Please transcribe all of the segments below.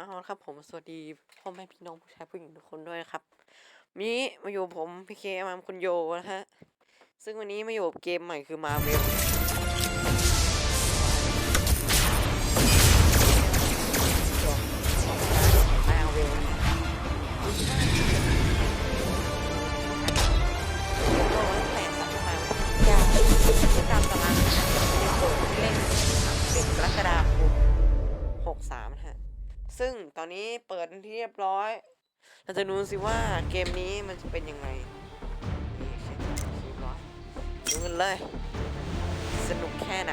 เอาละครับผมสวัสดีพ่อแม่พี่น้องผู้ชายผู้หญิงทุกคนด้วยนะครับนี้มาอยู่ผมพี่เคมามคุณโยนะฮะซึ่งวันนี้มาอยู่เกมใหม่คือมาเวล ซึ่งตอนนี้เปิดที่เรียบร้อย เราจะดูสิว่าเกมนี้มันจะเป็นยังไงนี่เช็คเรียบร้อยดูกันเลย สนุกแค่ไหน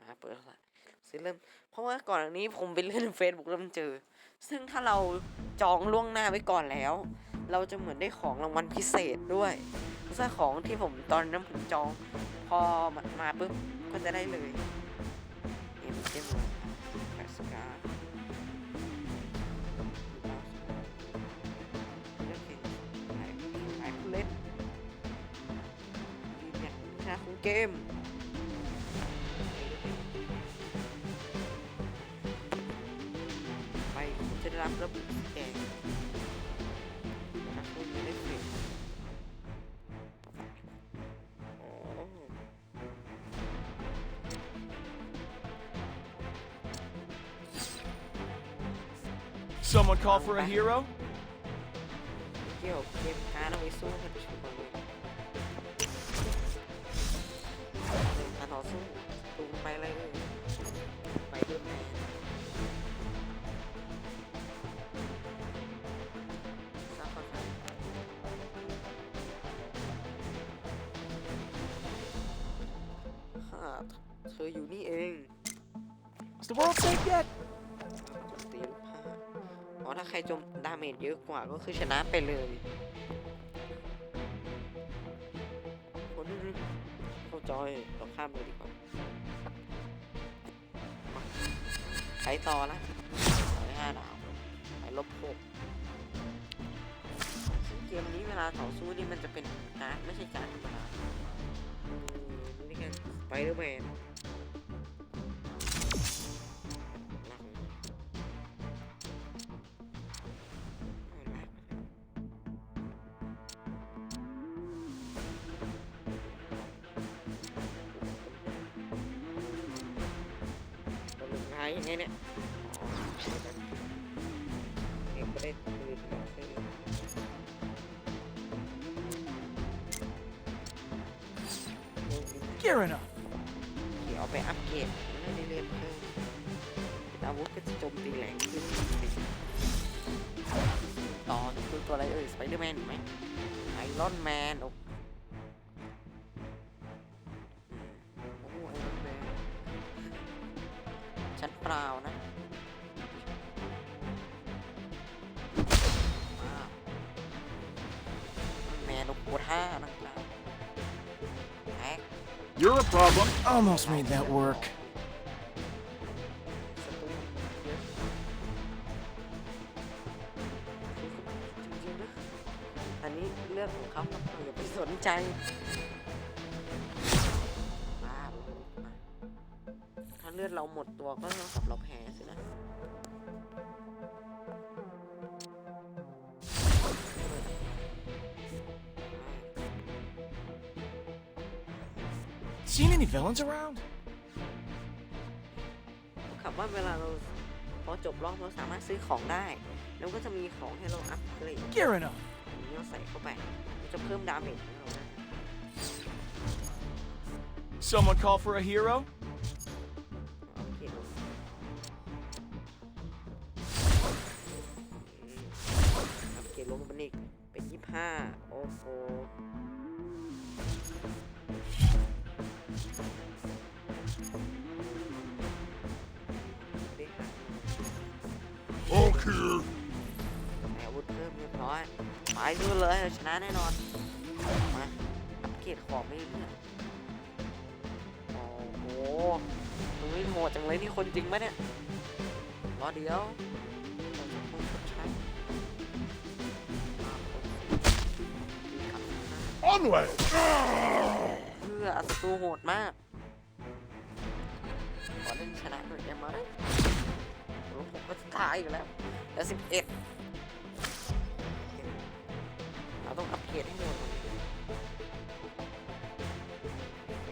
มาเปิดละสิเริ่ม เพราะว่าก่อนอันนี้ผมไปเล่นเฟซบุ๊กแล้วมันเจอ ซึ่งถ้าเราจองล่วงหน้าไว้ก่อนแล้ว เราจะเหมือนได้ของรางวัลพิเศษด้วยซึ่งของที่ผมตอนนั้นผมจอง พอมามาปุ๊บก็จะได้เลยเอ็มเอ็ม เกม ไปคุณจะได้รับระบุสีแดงนะคุณไม่ได้เสร็จอ๋อ Someone call for a hero? เกี่ยวเกมการเอาไปสู้กันชุบเลย สู้ตูไปเลย ไปเดินแมนซักคนครฮ่าเธออยู่นี่เอง Is the world safe yet? โจมตีลูกผ้าเพราะถ้าใครโจมดาเมจเยอะกว่าก็คือชนะไปเลย จอย เราข้ามเลยดีกว่าใช้ต่อละไปห้าดาวไปลบหกซึ่งเกมนี้เวลาต่อสู้นี่มันจะเป็นการ์ดไม่ใช่การ์ดธรรมดาอือนี่กันไปเดอร์แมน ตัวลงท้ายยังไงเนี่ยอ๋อเองก็ได้ปืนมาซื้อ Gearing up. เดี๋ยวเอาไปอัปเกรดไม่ได้เรียนเพิ่มอาวุธก็จะโจมตีแรงขึ้นต่อคือตัวอะไรเอ่ยสไปเดอร์แมนไหมไอรอนแมนโอ้โฉันเปล่านะว้าวแมนโอ้โหท่านะครับแท็ก You're a problem. Almost made that work. ศัตรูเยอะจริงๆนะอันนี้เรื่องของเขาครับเราอย่าไปสนใจ เลือดเราหมดตัวก็เท่ากับเราแพ้สินะ Seen any villains around? คำว่าเวลาเราพอจบรอบเราสามารถซื้อของได้ แล้วก็จะมีของให้เราอัพเกรด Gearing up. อันนี้เราใส่เข้าไปมันจะเพิ่มดาเมจของเรานะ Someone call for a hero? ห้าโอ้โหได้ค่ะ Okay. ใส่อาวุธเพิ่มเรียบร้อยไปดูเลยชนะแน่นอน มาอัปเกรดของไม่เรื่อยโอ้โหตรงนี้โหดจังเลยนี่คนจริงปะเนี่ยรอเดี๋ยว Onward. เพื่อศัตรูโหดมาก ขอเล่นชนะหน่อยได้ไหมท้ายอยู่แล้ว แล้วสิบเอ็ดเราต้องอัปเกรดให้เร็วกว่านี้โอเค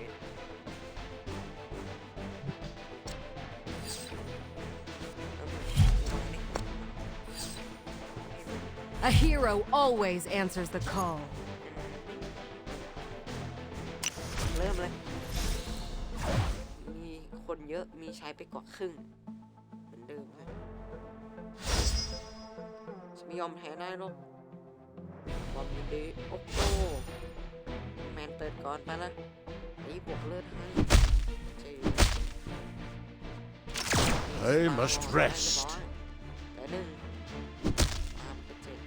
A hero always answers the call. กว่าครึ่ง เหมือนเดิมครับจะไม่ยอมแพ้ได้หรอกบอมดีดีโอ้โหแมนเปิดก่อนไปละนี่บวกเลือดให้ใจเย็น I must rest. แต่หนึ่งตามไปเจ็ด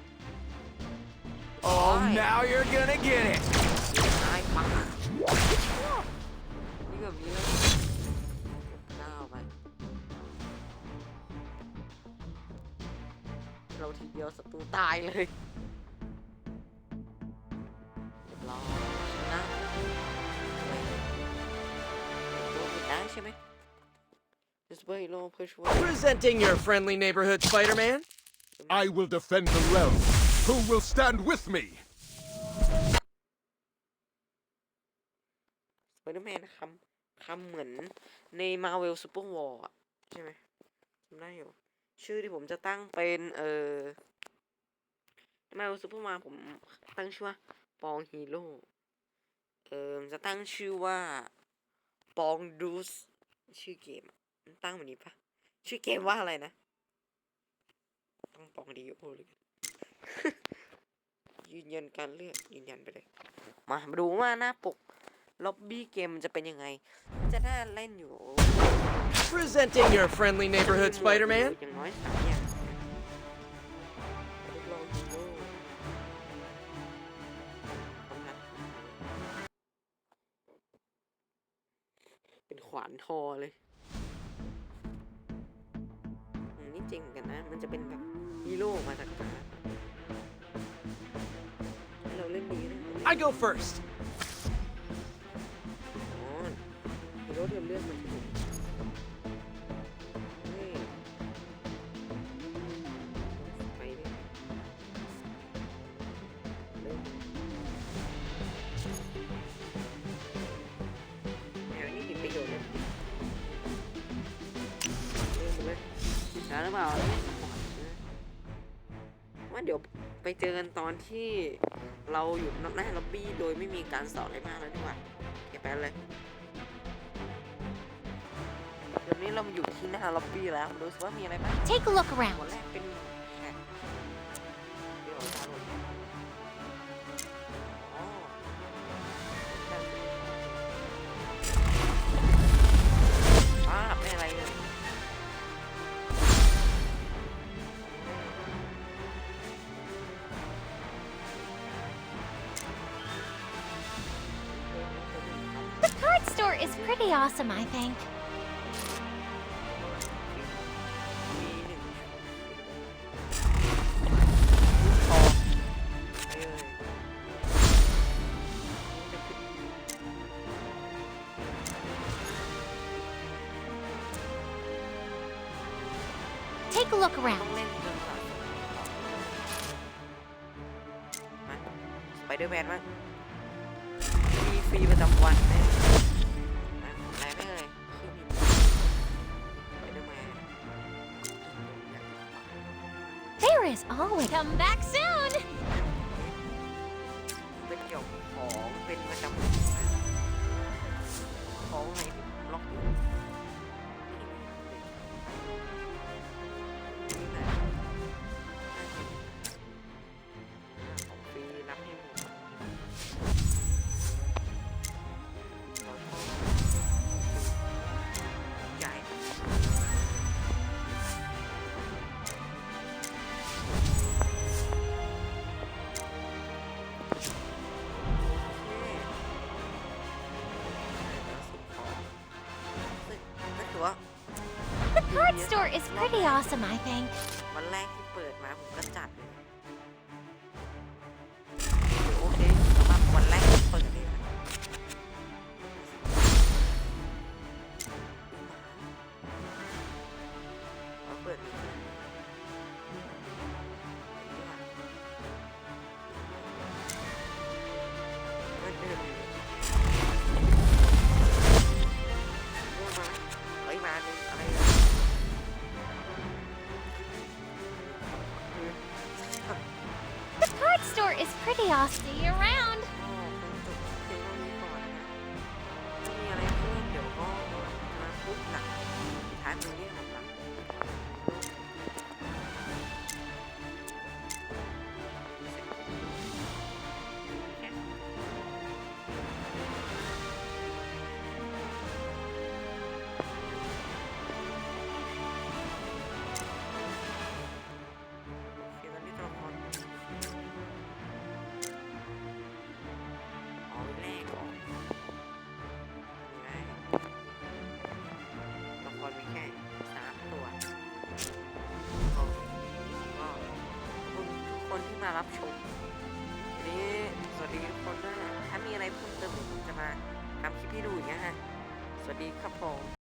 Oh, now you're gonna get it. เราทีเดียวศัตรูตายเลยเรียบร้อยชนะตัวผิดได้ใช่ไหมจะช่วยโลเพื่อช่วย Presenting your friendly neighborhood Spider-Man. I will defend the realm. Who will stand with me? สไปเดอร์แมนคำคำเหมือนใน Marvel Super War อะใช่ไหมจำได้อยู่ ชื่อที่ผมจะตั้งเป็นเออ Marvel Super War ผมตั้งชื่อว่าปองฮีโร่เออจะตั้งชื่อว่าปองดูสชื่อเกมตั้งแบบนี้ปะชื่อเกมว่าอะไรนะตั้งปองดีโอเลยยืนยันการเลือกยืนยันไปเลย มามาดูว่าหน้าปกล็อบบี้เกมมันจะเป็นยังไง จะน่าเล่นอยู่ Presenting your friendly neighborhood มีหมวด Spider-Man. อยู่อ ช้าหรือเปล่าเนี่ยว่าเดี๋ยวไปเจอกันตอนที่เราอยู่หน้าล็อบบี้โดยไม่มีการสอนอะไรมากแล้วดีกว่าเก็บไปเลยเดี๋ยวนี้เรามาอยู่ที่หน้าล็อบบี้แล้วดูสิว่ามีอะไรบ้าง Take a look หัว around. แรกเป็น is pretty awesome, I think. มีหนึ่งทองไปเลยจะขึ้น Take a look ต้อ around. งเล่นจนสะสมมาสไปเดอร์แมนมั้งมีฟรีประจำวันไหม always. Come back soon! เป็นเกี่ยวกับของเป็นประจำของในล็อกอยู่ store is pretty awesome, I think. pretty Aussie around. มารับชมวันนี้สวัสดีทุกคนด้วยนะถ้ามีอะไรเพิ่มเติมผมจะมาทำคลิปให้ดูอย่างเงี้ยฮะ สวัสดีครับผม